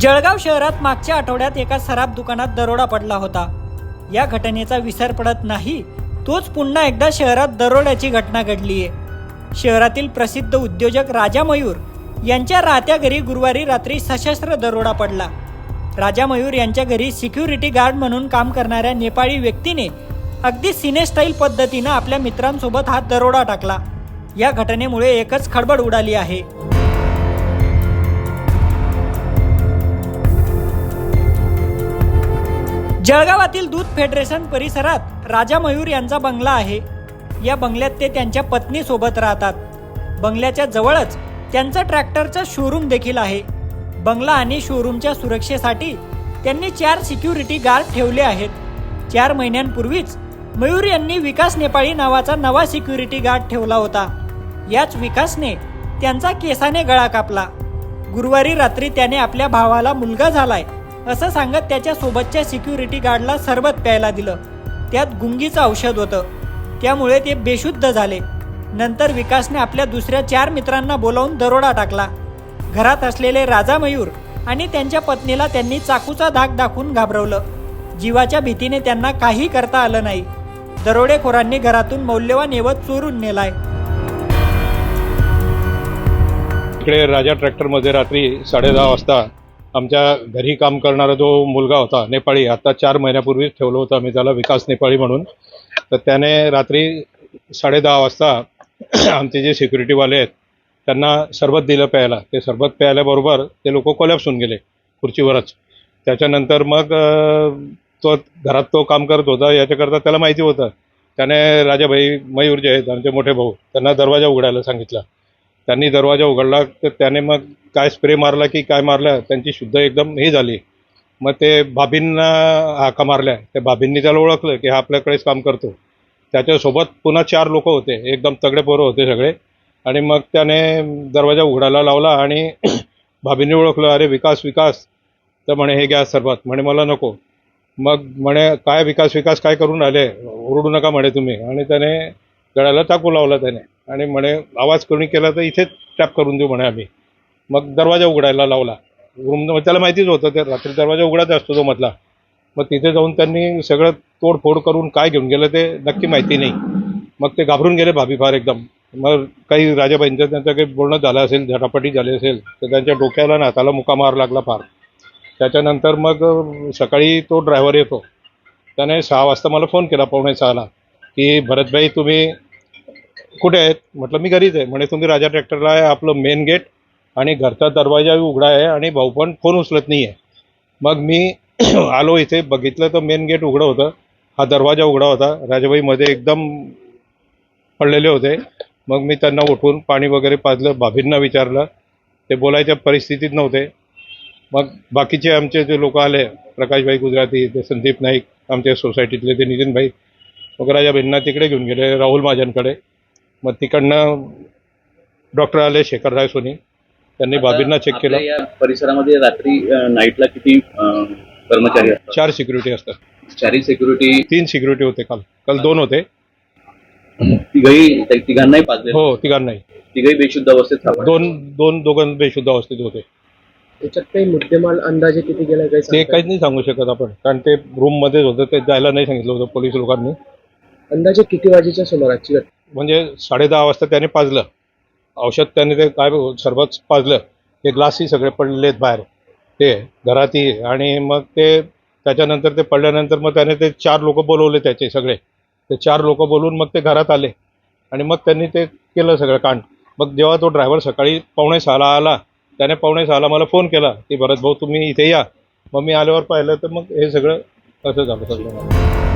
जळगाव शहरात मागच्या आठवड्यात एका सराफ दुकानात दरोडा पडला होता. या घटनेचा विसर पडत नाही तोच पुन्हा एकदा शहरात दरोड्याची घटना घडलीय शहरातील प्रसिद्ध उद्योजक राजा मयूर यांच्या राहत्या घरी गुरुवारी रात्री सशस्त्र दरोडा पडला. राजा मयूर यांच्या घरी सिक्युरिटी गार्ड म्हणून काम करणाऱ्या नेपाळी व्यक्तीने अगदी सिनेस्टाईल पद्धतीनं आपल्या मित्रांसोबत हा दरोडा टाकला. या घटनेमुळे एकच खडबड उडाली आहे. जळगावातील दूध फेडरेशन परिसरात राजा मयूर यांचा बंगला आहे. या बंगल्यात ते त्यांच्या पत्नी सोबत राहतात. बंगल्याच्या जवळच त्यांचं ट्रॅक्टरचं शोरूम देखील आहे. बंगला आणि शोरूमच्या सुरक्षेसाठी त्यांनी चार सिक्युरिटी गार्ड ठेवले आहेत. चार महिन्यांपूर्वीच मयूर यांनी विकास नेपाळी नावाचा नवा सिक्युरिटी गार्ड ठेवला होता. याच विकासने त्यांचा केसाने गळा कापला. गुरुवारी रात्री त्याने आपल्या भावाला मुलगा झालाय. असं सांगत त्याच्या सोबतच्या सिक्युरिटी गार्डला सरबत प्यायला दिलं. त्यात गुंगीचं औषध होतं. त्यामुळे ते बेशुद्ध झाले. नंतर विकासने आपल्या दुसऱ्या चार मित्रांना बोलावून दरोडा टाकला. घरात असलेले राजा मयूर आणि त्यांच्या पत्नीला त्यांनी चाकूचा धाक दाखवून घाबरवलं. जीवाच्या भीतीने त्यांना काही करता आलं नाही. दरोडेखोरांनी घरातून मौल्यवान एवत चोरून नेलाय. इकडे राजा ट्रॅक्टरमध्ये रात्री साडे दहा वाजता आमच्या घरी काम करणारा जो मुलगा होता नेपाळी आता चार महिन्यापूर्वीच ठेवलं होतं आम्ही त्याला विकास नेपाळी म्हणून. तर त्याने रात्री साडेदहा वाजता आमचे जे सिक्युरिटीवाले आहेत त्यांना सरबत दिलं प्यायला. ते सरबत प्यायल्याबरोबर ते लोक कोलॅप्स होऊन गेले खुर्चीवरच. त्याच्यानंतर मग तो घरात तो काम करत होता याच्याकरता त्याला माहिती होतं. त्याने राजाभाई मयूर जे आहेत आमचे मोठे भाऊ त्यांना दरवाजा उघडायला सांगितला. त्यांनी दरवाजा उघडला तर त्याने मग काय स्प्रे मारला की काय मारलं त्यांची शुद्ध एकदम हे झाली. मग ते भाभींना हाका मारल्या. त्या भाभींनी त्याला ओळखलं की हा आपल्याकडेच काम करतो. त्याच्यासोबत पुन्हा चार लोक होते. एकदम तगडे पोरं होते सगळे. आणि मग त्याने दरवाजा उघडायला लावला आणि भाभींनी ओळखलं अरे विकास विकास. तर म्हणे हे घ्या सर्वात म्हणे मला नको. मग म्हणे काय विकास विकास? काय करून आले ओरडू नका म्हणे तुम्ही. आणि त्याने गळ्याला टाकू लावला त्याने. आणि म्हणे आवाज कोणी केला तर इथेच टॅप करून देऊ म्हणे आम्ही. मग दरवाजा उघडायला लावला. रूम त्याला माहितीच होतं ते रात्री दरवाजा उघडायचा असतो तो मधला. मग तिथे जाऊन त्यांनी सगळं तोडफोड करून काय घेऊन गेलं ते नक्की माहिती नाही. मग ते घाबरून गेले भाभी फार एकदम. मग काही राजाबाईंचं त्यांचं काही बोलणं झालं असेल झटापटी झाली असेल तर त्यांच्या डोक्याला ना हाताला मुका मार लागला फार. त्याच्यानंतर मग सकाळी तो ड्रायव्हर येतो. त्याने सहा वाजता मला फोन केला पावणे सहाला की भरतभाई तुम्ही कुठे आहेत? म्हटलं मी घरीच आहे. म्हणे तुम्ही राजा ट्रॅक्टरला आहे आपलं मेन गेट आणि घरचा दरवाजा उघडा आहे आणि भाऊ पण फोन उचलत नाही आहे मग मी आलो इथे बघितलं तर मेन गेट उघडं होतं. हा दरवाजा उघडा होता. राजाबाईमध्ये एकदम पडलेले होते. मग मी त्यांना उठून पाणी वगैरे पाजलं भाभींना विचारलं. ते बोलायच्या परिस्थितीत नव्हते. मग बाकीचे आमचे जे लोक आले प्रकाशभाई गुजराती ते संदीप नाईक आमच्या सोसायटीतले ते नितीनभाई मग राजाबाईंना तिकडे घेऊन गेले राहुल महाजनकडे. मग तिकडनं डॉक्टर आले शेखरराय सोनी. त्यांनी बाबींना चेक केलं. या परिसरामध्ये रात्री नाईटला किती कर्मचारी असतात? चार सिक्युरिटी असतात. चारही सिक्युरिटी तीन सिक्युरिटी होते काल. काल दोन होते. तिघही तिघांनाही पाजले हो तिघांनाही. तिघही बेशुद्ध अवस्थेत सापडले. दोन दोन दोघं बेशुद्ध अवस्थेत होते. त्याच्यात काही मुद्देमाल अंदाजे किती गेला काही ते सांगता काहीच नाही सांगू शकत आपण. कारण ते रूम मध्येच होतं. ते जायला नाही सांगितलं होतं पोलीस लोकांनी. येईल? अंदाजे किती वाजेच्या सुमाराची घटना? म्हणजे साडेदहा वाजता त्याने पाजलं. औषध त्याने ते काय सरबत पाजलं. ते ग्लासही सगळे पडलेत बाहेर. ते घरातही आणि मग ते त्याच्यानंतर ते पडल्यानंतर मग त्याने ते चार लोक बोलवले त्याचे सगळे. ते चार लोक बोलवून मग ते घरात आले. आणि मग त्यांनी ते केलं सगळं कांड. मग जेव्हा तो ड्रायव्हर सकाळी पावणे सहाला आला त्याने पावणे सहाला मला फोन केला की भरत भाऊ तुम्ही इथे या. मग मी आल्यावर पाहिलं तर मग हे सगळं असं झालं? सगळं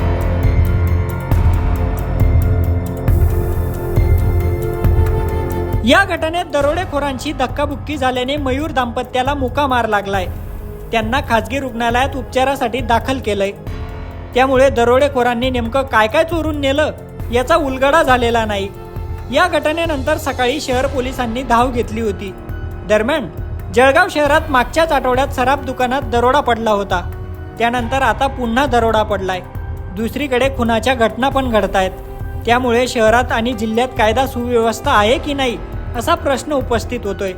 या घटनेत दरोडेखोरांची धक्काबुक्की झाल्याने मयूर दाम्पत्याला मुका मार लागलाय. त्यांना खाजगी रुग्णालयात उपचारासाठी दाखल केलंय. त्यामुळे दरोडेखोरांनी नेमकं काय काय चोरून नेलं याचा उलगडा झालेला नाही. या घटनेनंतर सकाळी शहर पोलिसांनी धाव घेतली होती. दरम्यान जळगाव शहरात मागच्याच आठवड्यात सराफ दुकानात दरोडा पडला होता. त्यानंतर आता पुन्हा दरोडा पडलाय. दुसरीकडे खुनाच्या घटना पण घडतायत. त्यामुळे शहरात आणि जिल्ह्यात कायदा सुव्यवस्था आहे की नाही असा प्रश्न उपस्थित होतोय.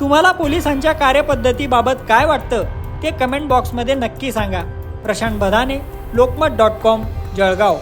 तुम्हाला पोलिसांच्या कार्यपद्धतीबाबत काय वाटतं ते कमेंट बॉक्समध्ये नक्की सांगा. प्रशांत बधाने लोकमत डॉट कॉम जळगाव.